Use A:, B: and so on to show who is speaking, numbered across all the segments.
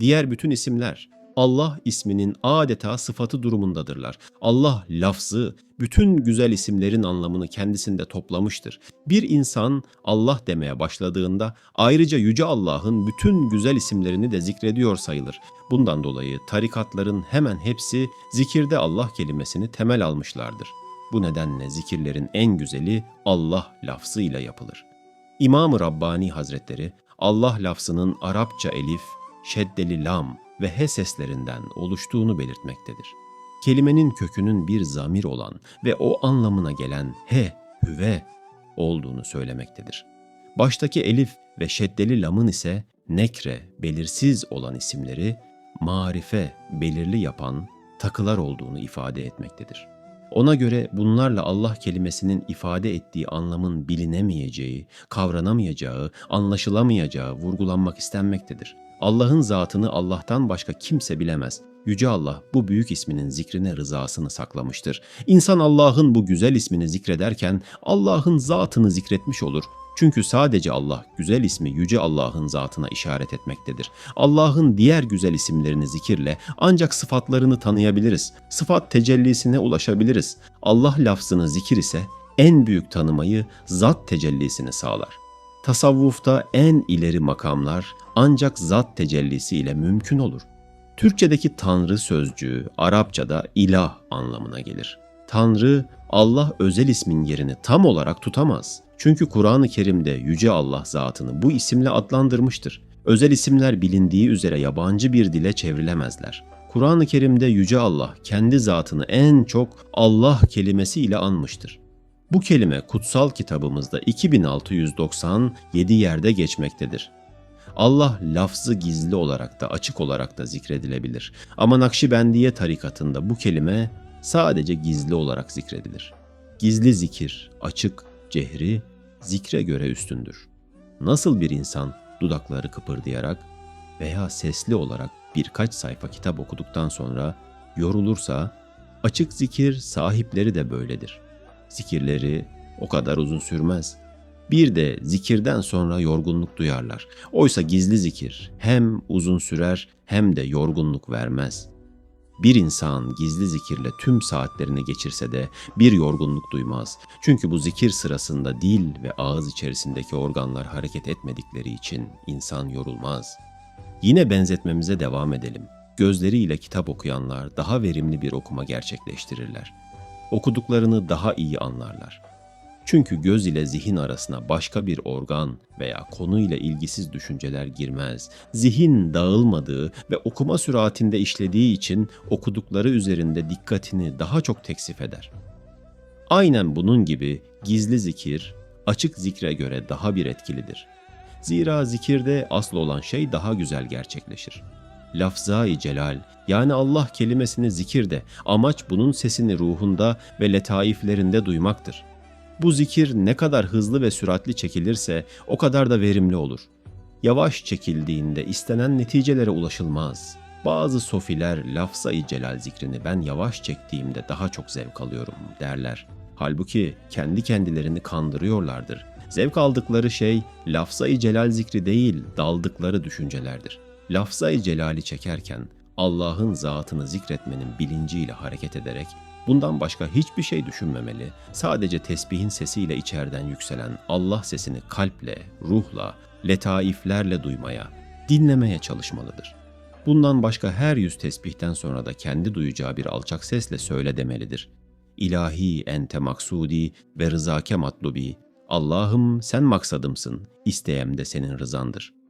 A: Diğer bütün isimler Allah isminin adeta sıfatı durumundadırlar. Allah lafzı bütün güzel isimlerin anlamını kendisinde toplamıştır. Bir insan Allah demeye başladığında ayrıca yüce Allah'ın bütün güzel isimlerini de zikrediyor sayılır. Bundan dolayı tarikatların hemen hepsi zikirde Allah kelimesini temel almışlardır. Bu nedenle zikirlerin en güzeli Allah lafzıyla yapılır. İmam-ı Rabbani Hazretleri Allah lafzının Arapça elif, şeddeli lam ve he seslerinden oluştuğunu belirtmektedir. Kelimenin kökünün bir zamir olan ve o anlamına gelen he, hüve olduğunu söylemektedir. Baştaki elif ve şeddeli lamın ise nekre, belirsiz olan isimleri marife, belirli yapan takılar olduğunu ifade etmektedir. Ona göre bunlarla Allah kelimesinin ifade ettiği anlamın bilinemeyeceği, kavranamayacağı, anlaşılamayacağı vurgulanmak istenmektedir. Allah'ın zatını Allah'tan başka kimse bilemez. Yüce Allah bu büyük isminin zikrine rızasını saklamıştır. İnsan Allah'ın bu güzel ismini zikrederken Allah'ın zatını zikretmiş olur. Çünkü sadece Allah güzel ismi yüce Allah'ın zatına işaret etmektedir. Allah'ın diğer güzel isimlerini zikirle ancak sıfatlarını tanıyabiliriz. Sıfat tecellisine ulaşabiliriz. Allah lafzını zikir ise en büyük tanımayı zat tecellisini sağlar. Tasavvufta en ileri makamlar ancak zat tecellisi ile mümkün olur. Türkçedeki Tanrı sözcüğü Arapçada ilah anlamına gelir. Tanrı, Allah özel ismin yerini tam olarak tutamaz. Çünkü Kur'an-ı Kerim'de Yüce Allah zatını bu isimle adlandırmıştır. Özel isimler bilindiği üzere yabancı bir dile çevrilemezler. Kur'an-ı Kerim'de Yüce Allah kendi zatını en çok Allah kelimesi ile anmıştır. Bu kelime kutsal kitabımızda 2697 yerde geçmektedir. Allah lafzı gizli olarak da açık olarak da zikredilebilir. Ama Nakşibendiye tarikatında bu kelime sadece gizli olarak zikredilir. Gizli zikir, açık, cehri zikre göre üstündür. Nasıl bir insan dudakları kıpırdayarak veya sesli olarak birkaç sayfa kitap okuduktan sonra yorulursa, açık zikir sahipleri de böyledir. Zikirleri o kadar uzun sürmez. Bir de zikirden sonra yorgunluk duyarlar. Oysa gizli zikir hem uzun sürer hem de yorgunluk vermez. Bir insan gizli zikirle tüm saatlerini geçirse de bir yorgunluk duymaz. Çünkü bu zikir sırasında dil ve ağız içerisindeki organlar hareket etmedikleri için insan yorulmaz. Yine benzetmemize devam edelim. Gözleriyle kitap okuyanlar daha verimli bir okuma gerçekleştirirler. Okuduklarını daha iyi anlarlar. Çünkü göz ile zihin arasına başka bir organ veya konuyla ilgisiz düşünceler girmez. Zihin dağılmadığı ve okuma süratinde işlediği için okudukları üzerinde dikkatini daha çok teksif eder. Aynen bunun gibi gizli zikir açık zikre göre daha bir etkilidir. Zira zikirde asıl olan şey daha güzel gerçekleşir. Lafzai celal yani Allah kelimesini zikirde amaç bunun sesini ruhunda ve letaiflerinde duymaktır. Bu zikir ne kadar hızlı ve süratli çekilirse o kadar da verimli olur. Yavaş çekildiğinde istenen neticelere ulaşılmaz. Bazı sofiler lafzayı celal zikrini ben yavaş çektiğimde daha çok zevk alıyorum derler. Halbuki kendi kendilerini kandırıyorlardır. Zevk aldıkları şey lafzayı celal zikri değil, daldıkları düşüncelerdir. Lafzayı celali çekerken Allah'ın zatını zikretmenin bilinciyle hareket ederek bundan başka hiçbir şey düşünmemeli. Sadece tesbihin sesiyle içeriden yükselen Allah sesini kalple, ruhla, letaiflerle duymaya, dinlemeye çalışmalıdır. Bundan başka her yüz tesbihten sonra da kendi duyacağı bir alçak sesle söyle demelidir. İlahi ente maksudi ve rızake matlubi. Allah'ım sen maksadımsın, isteyem de senin rızandır.''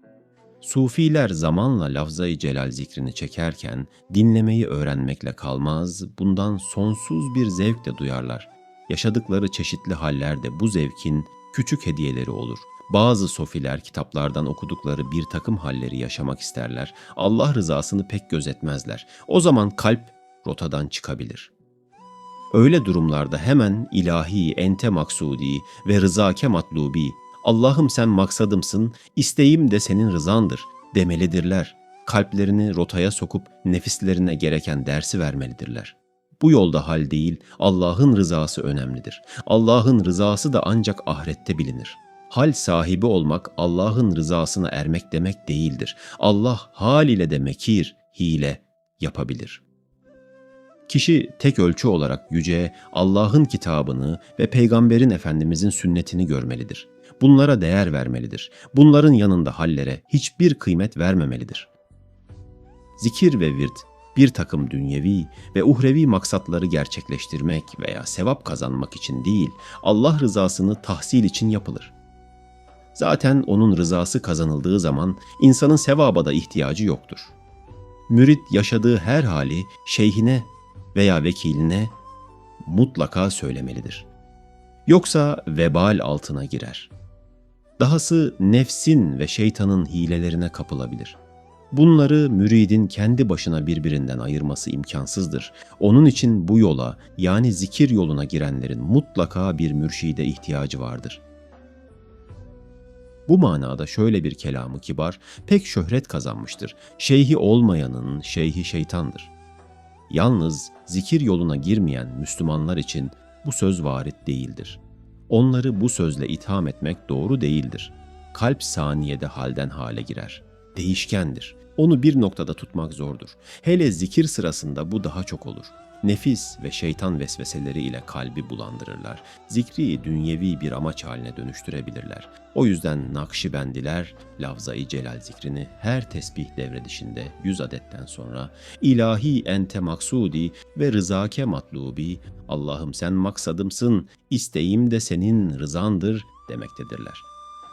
A: Sufiler zamanla lafzayı celal zikrini çekerken dinlemeyi öğrenmekle kalmaz, bundan sonsuz bir zevk de duyarlar. Yaşadıkları çeşitli hallerde bu zevkin küçük hediyeleri olur. Bazı sofiler kitaplardan okudukları bir takım halleri yaşamak isterler. Allah rızasını pek gözetmezler. O zaman kalp rotadan çıkabilir. Öyle durumlarda hemen ilahi, ente maksudi ve rızake matlubi Allah'ım sen maksadımsın, isteğim de senin rızandır demelidirler. Kalplerini rotaya sokup nefislerine gereken dersi vermelidirler. Bu yolda hal değil, Allah'ın rızası önemlidir. Allah'ın rızası da ancak ahirette bilinir. Hal sahibi olmak Allah'ın rızasına ermek demek değildir. Allah hal ile de mekir, hile yapabilir. Kişi tek ölçü olarak yüce Allah'ın kitabını ve peygamberin efendimizin sünnetini görmelidir. Bunlara değer vermelidir. Bunların yanında hallere hiçbir kıymet vermemelidir. Zikir ve virt bir takım dünyevi ve uhrevi maksatları gerçekleştirmek veya sevap kazanmak için değil, Allah rızasını tahsil için yapılır. Zaten onun rızası kazanıldığı zaman insanın sevaba da ihtiyacı yoktur. Mürit yaşadığı her hali şeyhine veya vekiline mutlaka söylemelidir. Yoksa vebal altına girer. Dahası nefsin ve şeytanın hilelerine kapılabilir. Bunları müridin kendi başına birbirinden ayırması imkansızdır. Onun için bu yola yani zikir yoluna girenlerin mutlaka bir mürşide ihtiyacı vardır.'' Bu manada şöyle bir kelamı kibar pek şöhret kazanmıştır. Şeyhi olmayanın şeyhi şeytandır. Yalnız zikir yoluna girmeyen Müslümanlar için bu söz varit değildir. Onları bu sözle itham etmek doğru değildir. Kalp saniyede halden hale girer. Değişkendir. Onu bir noktada tutmak zordur. Hele zikir sırasında bu daha çok olur. Nefis ve şeytan vesveseleri ile kalbi bulandırırlar. Zikri dünyevi bir amaç haline dönüştürebilirler. O yüzden Nakşibendiler lafzayı celal zikrini her tesbih devredişinde yüz adetten sonra ilahi ente maksudi ve rızake matlubi Allah'ım sen maksadımsın, isteğim de senin rızandır demektedirler.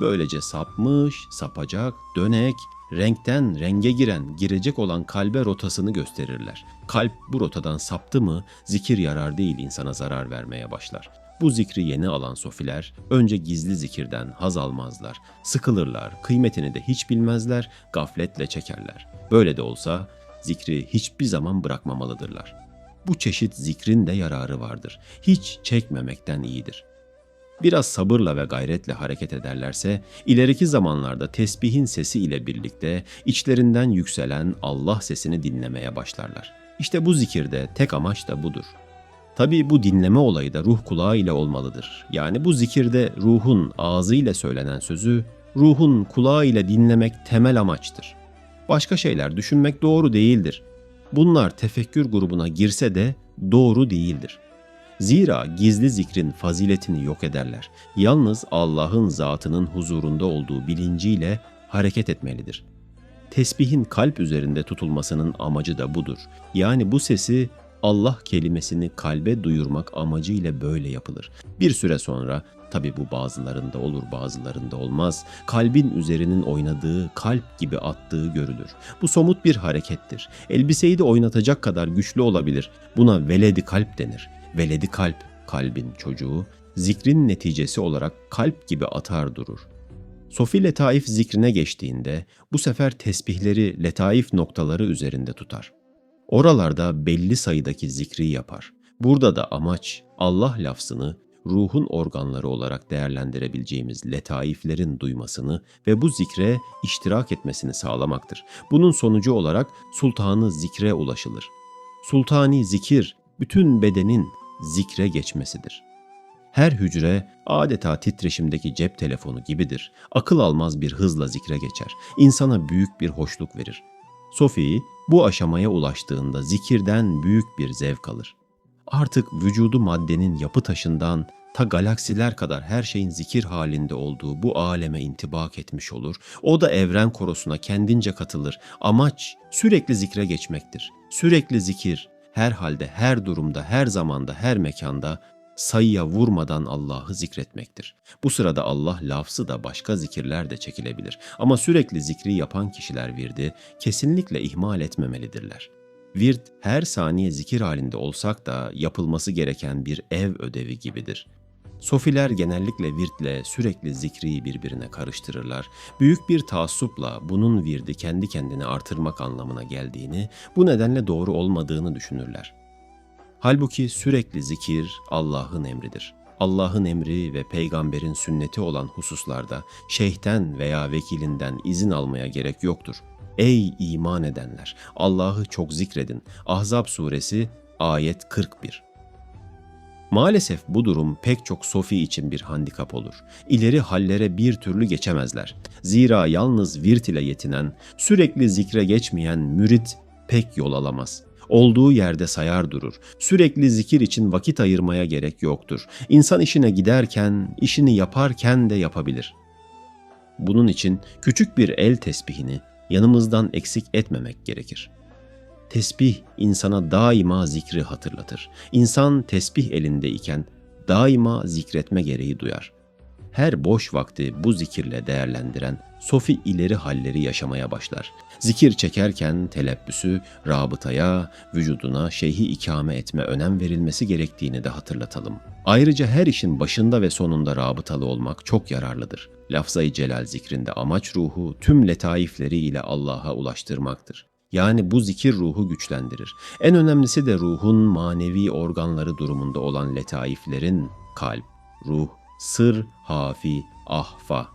A: Böylece sapmış, sapacak, dönek, renkten renge giren, girecek olan kalbe rotasını gösterirler. Kalp bu rotadan saptı mı zikir yarar değil insana zarar vermeye başlar. Bu zikri yeni alan sofiler önce gizli zikirden haz almazlar. Sıkılırlar, kıymetini de hiç bilmezler, gafletle çekerler. Böyle de olsa zikri hiçbir zaman bırakmamalıdırlar. Bu çeşit zikrin de yararı vardır. Hiç çekmemekten iyidir biraz sabırla ve gayretle hareket ederlerse, ileriki zamanlarda tesbihin sesi ile birlikte içlerinden yükselen Allah sesini dinlemeye başlarlar. İşte bu zikirde tek amaç da budur. Tabi bu dinleme olayı da ruh kulağı ile olmalıdır. Yani bu zikirde ruhun ağzıyla söylenen sözü, ruhun kulağı ile dinlemek temel amaçtır. Başka şeyler düşünmek doğru değildir. Bunlar tefekkür grubuna girse de doğru değildir.'' Zira gizli zikrin faziletini yok ederler. Yalnız Allah'ın zatının huzurunda olduğu bilinciyle hareket etmelidir. Tesbihin kalp üzerinde tutulmasının amacı da budur. Yani bu sesi Allah kelimesini kalbe duyurmak amacıyla böyle yapılır. Bir süre sonra tabi bu bazılarında olur bazılarında olmaz. Kalbin üzerinin oynadığı, kalp gibi attığı görülür. Bu somut bir harekettir. Elbiseyi de oynatacak kadar güçlü olabilir. Buna veledi kalp denir veledi kalp, kalbin çocuğu, zikrin neticesi olarak kalp gibi atar durur. Sofi letaif zikrine geçtiğinde bu sefer tesbihleri letaif noktaları üzerinde tutar. Oralarda belli sayıdaki zikri yapar. Burada da amaç Allah lafzını ruhun organları olarak değerlendirebileceğimiz letaiflerin duymasını ve bu zikre iştirak etmesini sağlamaktır. Bunun sonucu olarak sultanı zikre ulaşılır. Sultani zikir bütün bedenin zikre geçmesidir. Her hücre adeta titreşimdeki cep telefonu gibidir. Akıl almaz bir hızla zikre geçer. İnsana büyük bir hoşluk verir. Sophie bu aşamaya ulaştığında zikirden büyük bir zevk alır. Artık vücudu maddenin yapı taşından ta galaksiler kadar her şeyin zikir halinde olduğu bu aleme intibak etmiş olur. O da evren korosuna kendince katılır. Amaç sürekli zikre geçmektir. Sürekli zikir, her halde, her durumda, her zamanda, her mekanda sayıya vurmadan Allah'ı zikretmektir. Bu sırada Allah lafzı da başka zikirler de çekilebilir. Ama sürekli zikri yapan kişiler virdi kesinlikle ihmal etmemelidirler. Virt her saniye zikir halinde olsak da yapılması gereken bir ev ödevi gibidir. Sofiler genellikle virtle sürekli zikri birbirine karıştırırlar. Büyük bir taassupla bunun virdi kendi kendine artırmak anlamına geldiğini, bu nedenle doğru olmadığını düşünürler. Halbuki sürekli zikir Allah'ın emridir. Allah'ın emri ve peygamberin sünneti olan hususlarda şeyhten veya vekilinden izin almaya gerek yoktur. Ey iman edenler! Allah'ı çok zikredin. Ahzab suresi ayet 41 Maalesef bu durum pek çok sofi için bir handikap olur. İleri hallere bir türlü geçemezler. Zira yalnız virt ile yetinen, sürekli zikre geçmeyen mürit pek yol alamaz. Olduğu yerde sayar durur. Sürekli zikir için vakit ayırmaya gerek yoktur. İnsan işine giderken, işini yaparken de yapabilir. Bunun için küçük bir el tesbihini yanımızdan eksik etmemek gerekir.'' Tesbih insana daima zikri hatırlatır. İnsan tesbih elindeyken daima zikretme gereği duyar. Her boş vakti bu zikirle değerlendiren sofi ileri halleri yaşamaya başlar. Zikir çekerken telebbüsü, rabıtaya, vücuduna şeyhi ikame etme önem verilmesi gerektiğini de hatırlatalım. Ayrıca her işin başında ve sonunda rabıtalı olmak çok yararlıdır. Lafzayı celal zikrinde amaç ruhu tüm letaifleriyle Allah'a ulaştırmaktır. Yani bu zikir ruhu güçlendirir. En önemlisi de ruhun manevi organları durumunda olan letaiflerin kalp, ruh, sır, hafi, ahfa.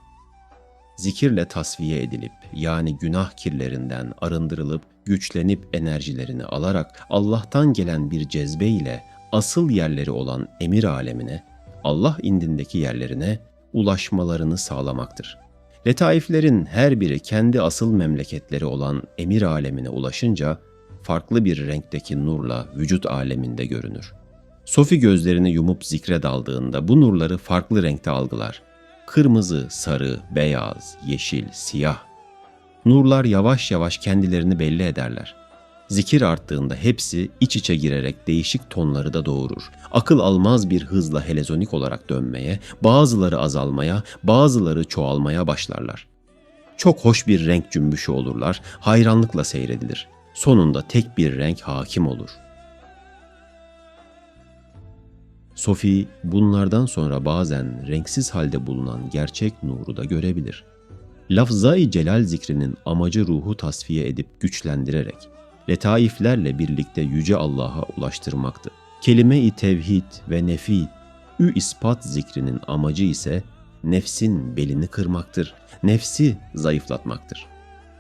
A: Zikirle tasfiye edilip yani günah kirlerinden arındırılıp güçlenip enerjilerini alarak Allah'tan gelen bir cezbe ile asıl yerleri olan emir alemine, Allah indindeki yerlerine ulaşmalarını sağlamaktır.'' Letaiflerin her biri kendi asıl memleketleri olan emir alemine ulaşınca farklı bir renkteki nurla vücut aleminde görünür. Sofi gözlerini yumup zikre daldığında bu nurları farklı renkte algılar. Kırmızı, sarı, beyaz, yeşil, siyah. Nurlar yavaş yavaş kendilerini belli ederler. Zikir arttığında hepsi iç içe girerek değişik tonları da doğurur. Akıl almaz bir hızla helezonik olarak dönmeye, bazıları azalmaya, bazıları çoğalmaya başlarlar. Çok hoş bir renk cümbüşü olurlar, hayranlıkla seyredilir. Sonunda tek bir renk hakim olur. Sofi bunlardan sonra bazen renksiz halde bulunan gerçek nuru da görebilir. Lafzai celal zikrinin amacı ruhu tasfiye edip güçlendirerek letaiflerle birlikte Yüce Allah'a ulaştırmaktı. Kelime-i tevhid ve nefi, ü ispat zikrinin amacı ise nefsin belini kırmaktır, nefsi zayıflatmaktır.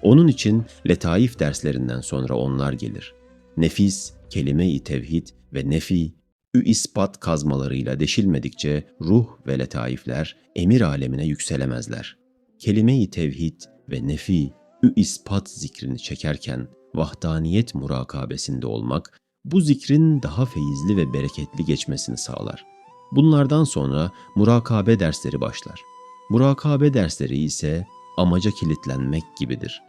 A: Onun için letaif derslerinden sonra onlar gelir. Nefis, kelime-i tevhid ve nefi, ü ispat kazmalarıyla deşilmedikçe ruh ve letaifler emir alemine yükselemezler. Kelime-i tevhid ve nefi, ü ispat zikrini çekerken vahdaniyet murakabesinde olmak bu zikrin daha feyizli ve bereketli geçmesini sağlar. Bunlardan sonra murakabe dersleri başlar. Murakabe dersleri ise amaca kilitlenmek gibidir.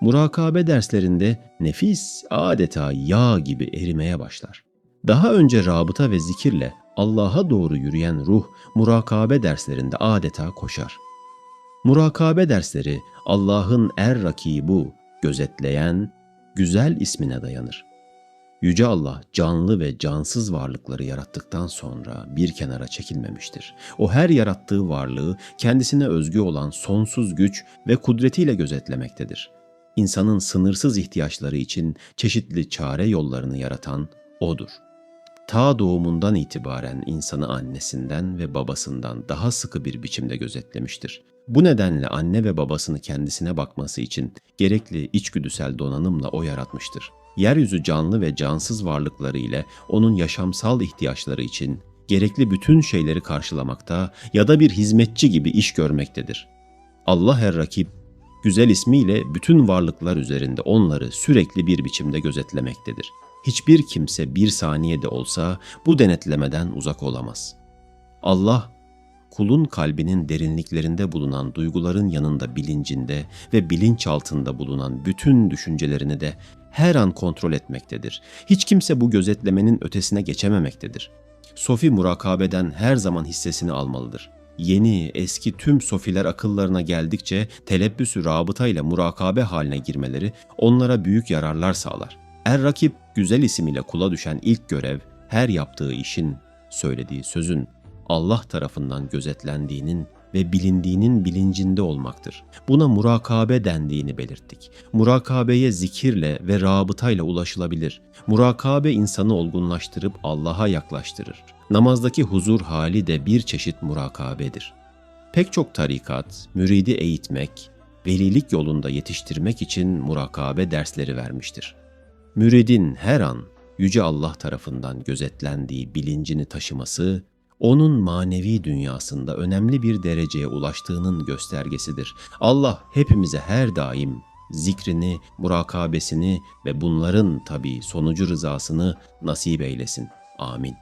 A: Murakabe derslerinde nefis adeta yağ gibi erimeye başlar. Daha önce rabıta ve zikirle Allah'a doğru yürüyen ruh murakabe derslerinde adeta koşar. Murakabe dersleri Allah'ın er rakibu, gözetleyen, güzel ismine dayanır. Yüce Allah canlı ve cansız varlıkları yarattıktan sonra bir kenara çekilmemiştir. O her yarattığı varlığı kendisine özgü olan sonsuz güç ve kudretiyle gözetlemektedir. İnsanın sınırsız ihtiyaçları için çeşitli çare yollarını yaratan O'dur. Ta doğumundan itibaren insanı annesinden ve babasından daha sıkı bir biçimde gözetlemiştir. Bu nedenle anne ve babasını kendisine bakması için gerekli içgüdüsel donanımla o yaratmıştır. Yeryüzü canlı ve cansız varlıkları ile onun yaşamsal ihtiyaçları için gerekli bütün şeyleri karşılamakta ya da bir hizmetçi gibi iş görmektedir. Allah her rakip, güzel ismiyle bütün varlıklar üzerinde onları sürekli bir biçimde gözetlemektedir. Hiçbir kimse bir saniyede olsa bu denetlemeden uzak olamaz. Allah kulun kalbinin derinliklerinde bulunan duyguların yanında bilincinde ve bilinç altında bulunan bütün düşüncelerini de her an kontrol etmektedir. Hiç kimse bu gözetlemenin ötesine geçememektedir. Sofi murakabeden her zaman hissesini almalıdır. Yeni, eski tüm sofiler akıllarına geldikçe telebbüsü rabıta ile murakabe haline girmeleri onlara büyük yararlar sağlar. Er rakip güzel isim ile kula düşen ilk görev her yaptığı işin, söylediği sözün Allah tarafından gözetlendiğinin ve bilindiğinin bilincinde olmaktır. Buna murakabe dendiğini belirttik. Murakabeye zikirle ve rabıtayla ulaşılabilir. Murakabe insanı olgunlaştırıp Allah'a yaklaştırır. Namazdaki huzur hali de bir çeşit murakabedir. Pek çok tarikat, müridi eğitmek, velilik yolunda yetiştirmek için murakabe dersleri vermiştir. Müridin her an Yüce Allah tarafından gözetlendiği bilincini taşıması, onun manevi dünyasında önemli bir dereceye ulaştığının göstergesidir. Allah hepimize her daim zikrini, murakabesini ve bunların tabii sonucu rızasını nasip eylesin. Amin.